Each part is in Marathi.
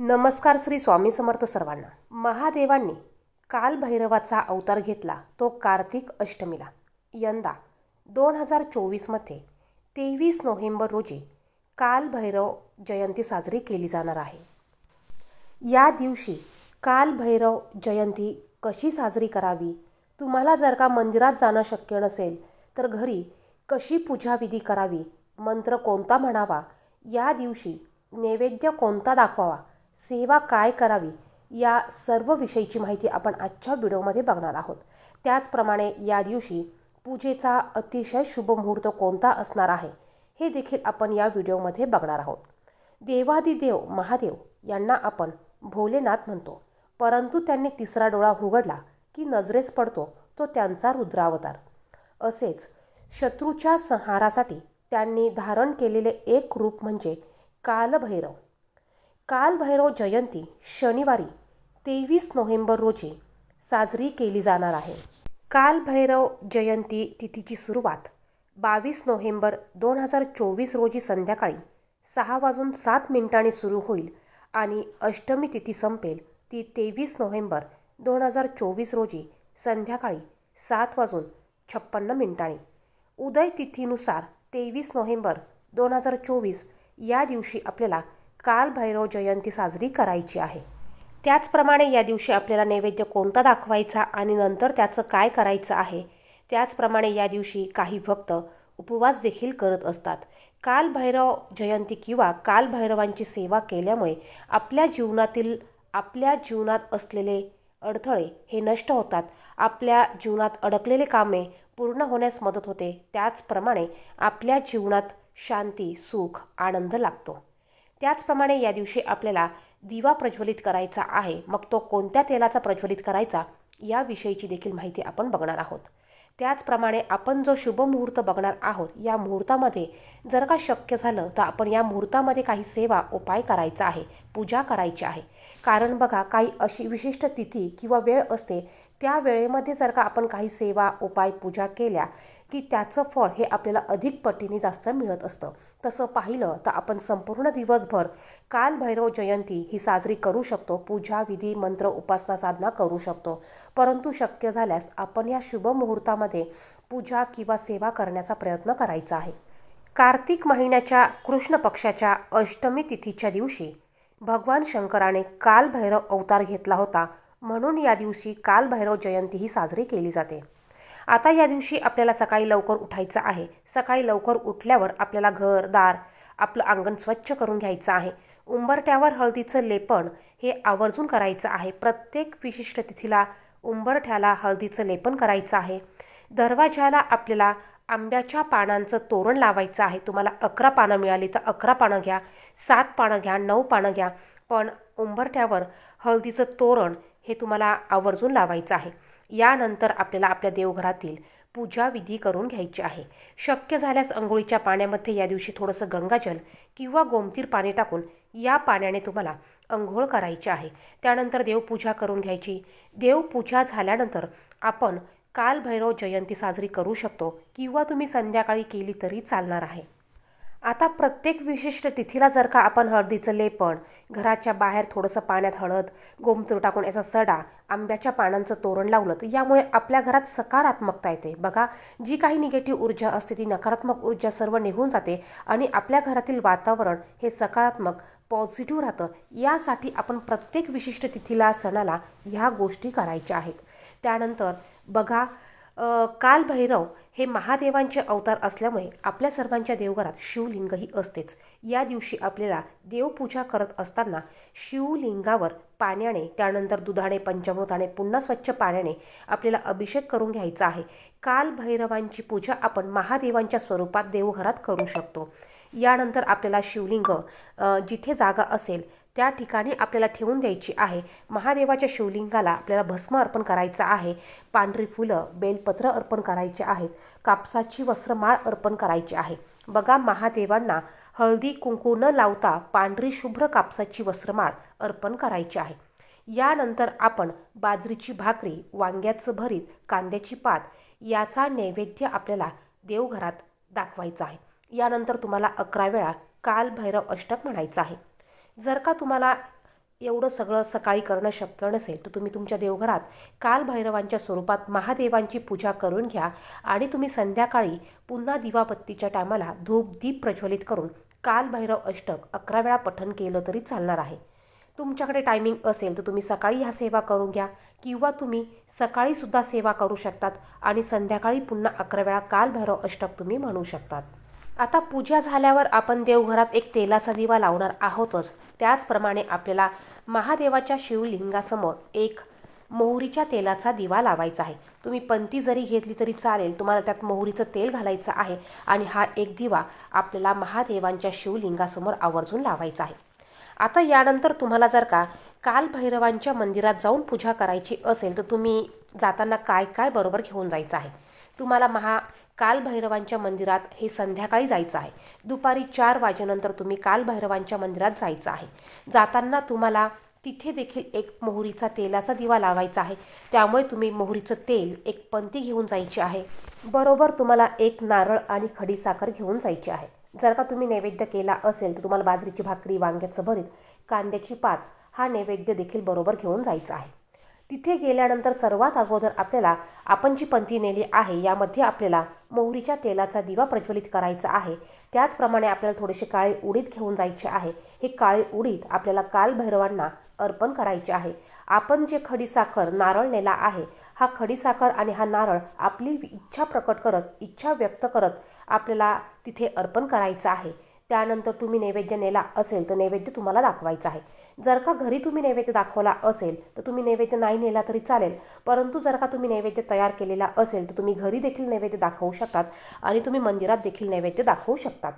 नमस्कार श्री स्वामी समर्थ सर्वांना. महादेवांनी कालभैरवाचा अवतार घेतला तो कार्तिक अष्टमीला. यंदा दोन हजार चोवीसमध्ये तेवीस नोव्हेंबर रोजी कालभैरव जयंती साजरी केली जाणार आहे. या दिवशी कालभैरव जयंती कशी साजरी करावी? तुम्हाला जर का मंदिरात जाणं शक्य नसेल तर घरी कशी पूजाविधी करावी? मंत्र कोणता म्हणावा? या दिवशी नैवेद्य कोणता दाखवावा? सेवा काय करावी या सर्व विषयीची माहिती आपण आजच्या व्हिडिओमध्ये बघणार आहोत. त्याचप्रमाणे या दिवशी पूजेचा अतिशय शुभ मुहूर्त कोणता असणार आहे हे देखील आपण या व्हिडिओमध्ये बघणार आहोत. देवादिदेव महादेव यांना आपण भोलेनाथ म्हणतो. परंतु त्यांनी तिसरा डोळा उघडला की नजरेस पडतो तो त्यांचा रुद्रावतार. असेच शत्रूच्या संहारासाठी त्यांनी धारण केलेले एक रूप म्हणजे कालभैरव. कालभैरव जयंती शनिवारी तेवीस नोव्हेंबर रोजी साजरी केली जाणार आहे. कालभैरव जयंती तिथीची सुरुवात बावीस नोव्हेंबर दोन हजार चोवीस रोजी संध्याकाळी सहा वाजून सात मिनिटांनी सुरू होईल आणि अष्टमी तिथी संपेल ती तेवीस नोव्हेंबर दोन हजार चोवीस रोजी संध्याकाळी सात वाजून छप्पन्न मिनिटांनी. उदय तिथीनुसार तेवीस नोव्हेंबर दोन हजार चोवीस या दिवशी आपल्याला कालभैरव जयंती साजरी करायची आहे. त्याचप्रमाणे या दिवशी आपल्याला नैवेद्य कोणता दाखवायचा आणि नंतर त्याचं काय करायचं आहे त्याचप्रमाणे या दिवशी काही भक्त उपवास देखील करत असतात. कालभैरव जयंती किंवा कालभैरवांची सेवा केल्यामुळे आपल्या जीवनातील आपल्या जीवनात असलेले अडथळे हे नष्ट होतात. आपल्या जीवनात अडकलेले कामे पूर्ण होण्यास मदत होते. त्याचप्रमाणे आपल्या जीवनात शांती सुख आनंद लागतो त्याचप्रमाणे या दिवशी आपल्याला दिवा प्रज्वलित करायचा आहे. मग तो कोणत्या तेलाचा प्रज्वलित करायचा याविषयीची देखील माहिती आपण बघणार आहोत. त्याचप्रमाणे आपण जो शुभ मुहूर्त बघणार आहोत या मुहूर्तामध्ये जर का शक्य झालं तर आपण या मुहूर्तामध्ये काही सेवा उपाय करायचा आहे पूजा करायची आहे. कारण बघा काही अशी विशिष्ट तिथी किंवा वेळ असते त्या वेळेमध्ये जर का आपण काही सेवा उपाय पूजा केल्या की त्याचं फळ हे आपल्याला अधिक पटीने जास्त मिळत असतं. तसं पाहिलं तर आपण संपूर्ण दिवसभर कालभैरव जयंती ही साजरी करू शकतो पूजा विधी मंत्र उपासना साधना करू शकतो. परंतु शक्य झाल्यास आपण या शुभ मुहूर्तामध्ये पूजा किंवा सेवा करण्याचा प्रयत्न करायचा आहे. कार्तिक महिन्याच्या कृष्ण पक्षाच्या अष्टमी तिथीच्या दिवशी भगवान शंकराने कालभैरव अवतार घेतला होता म्हणून या दिवशी कालभैरव जयंती ही साजरी केली जाते. आता या दिवशी आपल्याला सकाळी लवकर उठायचं आहे. सकाळी लवकर उठल्यावर आपल्याला घर दार आपलं अंगण स्वच्छ करून घ्यायचं आहे. उंबरठ्यावर हळदीचं लेपन हे आवर्जून करायचं आहे. प्रत्येक विशिष्ट तिथीला उंबरठ्याला हळदीचं लेपन करायचं आहे. दरवाजाला आपल्याला आंब्याच्या पानांचं तोरण लावायचं आहे. तुम्हाला अकरा पानं मिळाली तर अकरा पानं घ्या सात पानं घ्या नऊ पानं घ्या. पण उंबरठ्यावर हळदीचं तोरण हे तुम्हाला आवर्जून लावायचं आहे. यानंतर आपल्याला आपल्या देवघरातील पूजाविधी करून घ्यायची आहे. शक्य झाल्यास अंघोळीच्या पाण्यामध्ये या दिवशी थोडंसं गंगाजल किंवा गोमतीर पाणी टाकून या पाण्याने तुम्हाला अंघोळ करायची आहे. त्यानंतर देवपूजा करून घ्यायची. देवपूजा झाल्यानंतर आपण कालभैरव जयंती साजरी करू शकतो किंवा तुम्ही संध्याकाळी केली तरी चालणार आहे. आता प्रत्येक विशिष्ट तिथीला जर का आपण हळदीचं लेपण घराच्या बाहेर थोडंसं पाण्यात हळद गोमतूर टाकून याचा सडा आंब्याच्या पानांचं तोरण लावलं तर यामुळे आपल्या घरात सकारात्मकता येते. बघा जी काही निगेटिव्ह ऊर्जा असते ती नकारात्मक ऊर्जा सर्व निघून जाते आणि आपल्या घरातील वातावरण हे सकारात्मक पॉझिटिव्ह राहतं. यासाठी आपण प्रत्येक विशिष्ट तिथीला सणाला ह्या गोष्टी करायच्या आहेत. त्यानंतर बघा कालभैरव हे महादेवांचे अवतार असल्यामुळे आपल्या सर्वांच्या देवघरात शिवलिंगही असतेच. या दिवशी आपल्याला देवपूजा करत असताना शिवलिंगावर पाण्याने त्यानंतर दुधाने पंचमृताने पुन्हा स्वच्छ पाण्याने आपल्याला अभिषेक करून घ्यायचा आहे. कालभैरवांची पूजा आपण महादेवांच्या स्वरूपात देवघरात करू शकतो. यानंतर आपल्याला शिवलिंग जिथे जागा असेल त्या ठिकाणी आपल्याला ठेवून द्यायची आहे. महादेवाच्या शिवलिंगाला आपल्याला भस्म अर्पण करायचं आहे. पांढरी फुलं बेलपत्र अर्पण करायचे आहेत. कापसाची वस्त्रमाळ अर्पण करायची आहे. बघा महादेवांना हळदी कुंकू न लावता पांढरी शुभ्र कापसाची वस्त्रमाळ अर्पण करायची आहे. यानंतर आपण बाजरीची भाकरी वांग्याचं भरीत कांद्याची पात याचा नैवेद्य आपल्याला देवघरात दाखवायचा आहे. यानंतर तुम्हाला अकरा वेळा काल भैरव अष्टक म्हणायचं आहे. जर का तुम्हाला एवढं सगळं सकाळी करणं शक्य नसेल तर तुम्ही तुमच्या देवघरात कालभैरवांच्या स्वरूपात महादेवांची पूजा करून घ्या आणि तुम्ही संध्याकाळी पुन्हा दिवाबत्तीच्या टायमाला धूप दीप प्रज्वलित करून कालभैरव अष्टक अकरा वेळा पठण केलं तरी चालणार आहे. तुमच्याकडे टायमिंग असेल तर तुम्ही सकाळी ह्या सेवा करून घ्या किंवा तुम्ही सकाळीसुद्धा सेवा करू शकतात आणि संध्याकाळी पुन्हा अकरा वेळा कालभैरव अष्टक तुम्ही म्हणू शकतात. आता पूजा झाल्यावर आपण देवघरात एक तेलाचा दिवा लावणार आहोतच. त्याचप्रमाणे आपल्याला महादेवाच्या शिवलिंगासमोर एक मोहरीच्या तेलाचा दिवा लावायचा आहे. तुम्ही पंती जरी घेतली तरी चालेल तुम्हाला त्यात मोहरीचं तेल घालायचं आहे आणि हा एक दिवा आपल्याला महादेवांच्या शिवलिंगासमोर आवर्जून लावायचा आहे. आता यानंतर तुम्हाला जर का कालभैरवांच्या मंदिरात जाऊन पूजा करायची असेल तर तुम्ही जाताना काय काय बरोबर घेऊन जायचं आहे? तुम्हाला महा कालभैरवांच्या मंदिरात हे संध्याकाळी जायचं आहे. दुपारी चार वाजेनंतर तुम्ही कालभैरवांच्या मंदिरात जायचं आहे. जाताना तुम्हाला तिथे देखील एक मोहरीचा तेलाचा दिवा लावायचा आहे. त्यामुळे तुम्ही मोहरीचं तेल एक पंती घेऊन जायची आहे. बरोबर तुम्हाला एक नारळ आणि खडीसाखर घेऊन जायची आहे. जर का तुम्ही नैवेद्य केला असेल तर तुम्हाला बाजरीची भाकरी वांग्याचं भरीत कांद्याची पात हा नैवेद्य देखील बरोबर घेऊन जायचा आहे. तिथे गेल्यानंतर सर्वात अगोदर आपल्याला आपण जी पंथी नेली आहे यामध्ये आपल्याला मोहरीच्या तेलाचा दिवा प्रज्वलित करायचा आहे. त्याचप्रमाणे आपल्याला थोडेसे काळे उडीद घेऊन जायचे आहे. हे काळे उडीद आपल्याला कालभैरवांना अर्पण करायचे आहे. आपण जे खडीसाखर नारळ नेला आहे हा खडीसाखर आणि हा नारळ आपली इच्छा प्रकट करत इच्छा व्यक्त करत आपल्याला तिथे अर्पण करायचं आहे. त्यानंतर तुम्ही नैवेद्य नेला असेल तर नैवेद्य तुम्हाला दाखवायचं आहे. जर का घरी तुम्ही नैवेद्य दाखवला असेल तर तुम्ही नैवेद्य नाही नेला तरी चालेल. परंतु जर का तुम्ही नैवेद्य तयार केलेला असेल तर तुम्ही घरी देखील नैवेद्य दाखवू शकतात आणि तुम्ही मंदिरात देखील नैवेद्य दाखवू शकतात.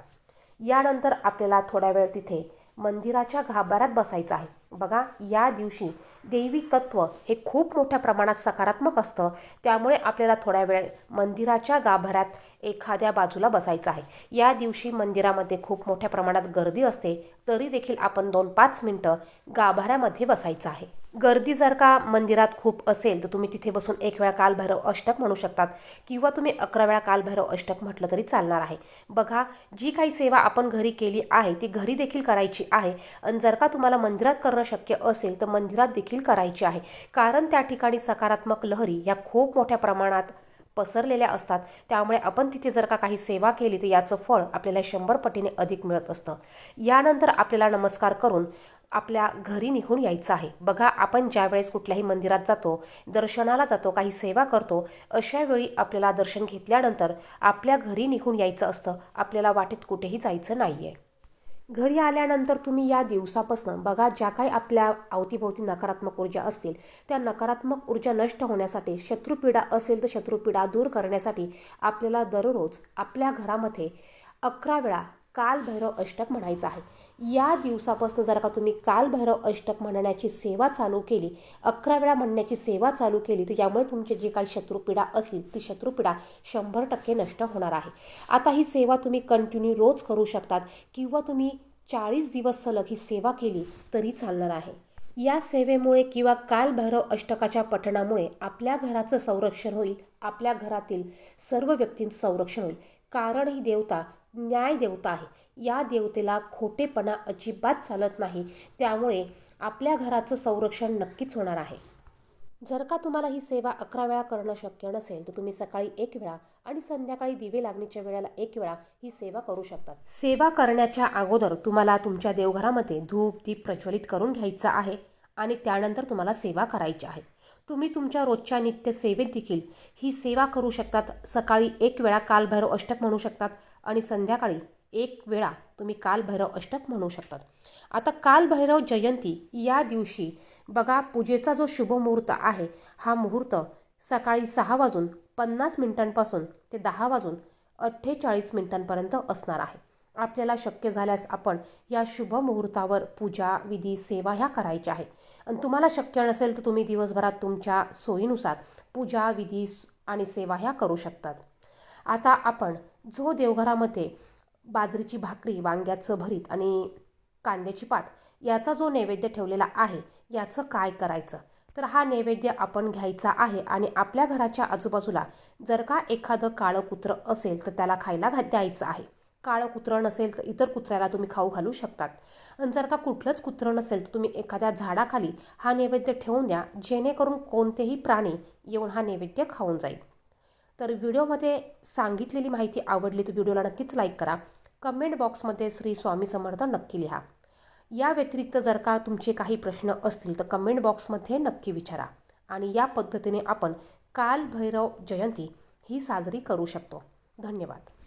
यानंतर आपल्याला थोड्या वेळ तिथे मंदिराच्या गाभाऱ्यात बसायचं आहे. बघा या दिवशी देवी तत्व हे खूप मोठ्या प्रमाणात सकारात्मक असतं. त्यामुळे आपल्याला थोड्या वेळ मंदिराच्या गाभाऱ्यात एखाद्या बाजूला बसायचं आहे. या दिवशी मंदिरामध्ये खूप मोठ्या प्रमाणात गर्दी असते तरी देखील आपण दोन पाच मिनटं गाभाऱ्यामध्ये बसायचं आहे. गर्दी जर का मंदिरात खूप असेल तर तुम्ही तिथे बसून एक वेळा कालभैरव अष्टक म्हणू शकतात किंवा तुम्ही अकरा वेळा कालभैरव अष्टक म्हटलं तरी चालणार आहे. बघा जी काही सेवा आपण घरी केली आहे ती घरी देखील करायची आहे. आणि जर का तुम्हाला मंदिरात करणं शक्य असेल तर मंदिरात देखील करायची आहे. कारण त्या ठिकाणी सकारात्मक लहरी ह्या खूप मोठ्या प्रमाणात पसरलेल्या असतात. त्यामुळे आपण तिथे जर का काही सेवा केली तर याचं फळ आपल्याला शंभर पटीने अधिक मिळत असतं. यानंतर आपल्याला नमस्कार करून आपल्या घरी निघून यायचं आहे. बघा आपण ज्यावेळेस कुठल्याही मंदिरात जातो दर्शनाला जातो काही सेवा करतो अशा वेळी आपल्याला दर्शन घेतल्यानंतर आपल्या घरी निघून यायचं असतं. आपल्याला वाटेत कुठेही जायचं नाही आहे घरी आल्यानंतर तुम्ही या दिवसापासून बघा ज्या काही आपल्या अवतीभोवती नकारात्मक ऊर्जा असतील त्या नकारात्मक ऊर्जा नष्ट होण्यासाठी शत्रुपीडा असेल तर शत्रुपीडा दूर करण्यासाठी आपल्याला दररोज आपल्या घरामध्ये अकरा वेळा कालभैरव अष्टक म्हणायचं आहे. या दिवसापासून जर का तुम्ही कालभैरव अष्टक म्हणण्याची सेवा चालू केली अकरा वेळा म्हणण्याची सेवा चालू केली तर यामुळे तुमची जी काही शत्रुपीडा असतील ती शत्रुपीडा शंभर टक्के नष्ट होणार आहे. आता ही सेवा तुम्ही कंटिन्यू रोज करू शकतात किंवा तुम्ही चाळीस दिवस सलग ही सेवा केली तरी चालणार आहे. या सेवेमुळे किंवा कालभैरव अष्टकाच्या पठणामुळे आपल्या घराचं संरक्षण होईल आपल्या घरातील सर्व व्यक्तींचं संरक्षण होईल. कारण ही देवता न्याय देवता आहे. या देवतेला खोटेपणा अजिबात चालत नाही. त्यामुळे आपल्या घराचं संरक्षण नक्कीच होणार आहे. जर का तुम्हाला ही सेवा अकरा वेळा करणं शक्य नसेल तर तुम्ही सकाळी एक वेळा आणि संध्याकाळी दिवे लागणीच्या वेळेला एक वेळा ही सेवा करू शकतात. सेवा करण्याच्या अगोदर तुम्हाला तुमच्या देवघरामध्ये धूप दीप प्रज्वलित करून घ्यायचा आहे आणि त्यानंतर तुम्हाला सेवा करायची आहे. तुम्ही तुमच्या रोजच्या नित्य सेवेत देखील ही सेवा करू शकतात. सकाळी एक वेळा कालभैरव अष्टक म्हणू शकतात. आणि संध्याकाळी एक वेळा तुम्ही कालभैरव अष्टक म्हणू शकतात. आता कालभैरव जयंती या दिवशी बघा पूजेचा जो शुभ मुहूर्त आहे हा मुहूर्त सकाळी सहा वाजून पन्नास मिनिटांपासून ते दहा वाजून अठ्ठेचाळीस मिनिटांपर्यंत असणार आहे. आपल्याला शक्य झाल्यास आपण या शुभ मुहूर्तावर पूजा विधी सेवा ह्या करायच्या आहेत. आणि तुम्हाला शक्य नसेल तर तुम्ही दिवसभरात तुमच्या सोयीनुसार पूजा विधी आणि सेवा ह्या करू शकतात. आता आपण जो देवघरामध्ये बाजरीची भाकरी वांग्याचं भरीत आणि कांद्याची पात याचा जो नैवेद्य ठेवलेला आहे याचं काय करायचं? तर हा नैवेद्य आपण घ्यायचा आहे आणि आपल्या घराच्या आजूबाजूला जर का एखादं काळं कुत्रं असेल तर त्याला खायला घा द्यायचं आहे. काळं कुत्रं नसेल तर इतर कुत्र्याला तुम्ही खाऊ घालू शकतात. आणि जर का कुठलंच कुत्रं नसेल तर तुम्ही एखाद्या झाडाखाली हा नैवेद्य ठेवून द्या जेणेकरून कोणतेही प्राणी येऊन हा नैवेद्य खाऊन जाईल. तर व्हिडिओमध्ये सांगितलेली माहिती आवडली तर व्हिडिओला नक्कीच लाईक करा. कमेंट बॉक्समध्ये श्री स्वामी समर्थ नक्की लिहा. या व्यतिरिक्त जर का तुमचे काही प्रश्न असतील तर कमेंट बॉक्समध्ये नक्की विचारा. आणि या पद्धतीने आपण काल भैरव जयंती ही साजरी करू शकतो. धन्यवाद.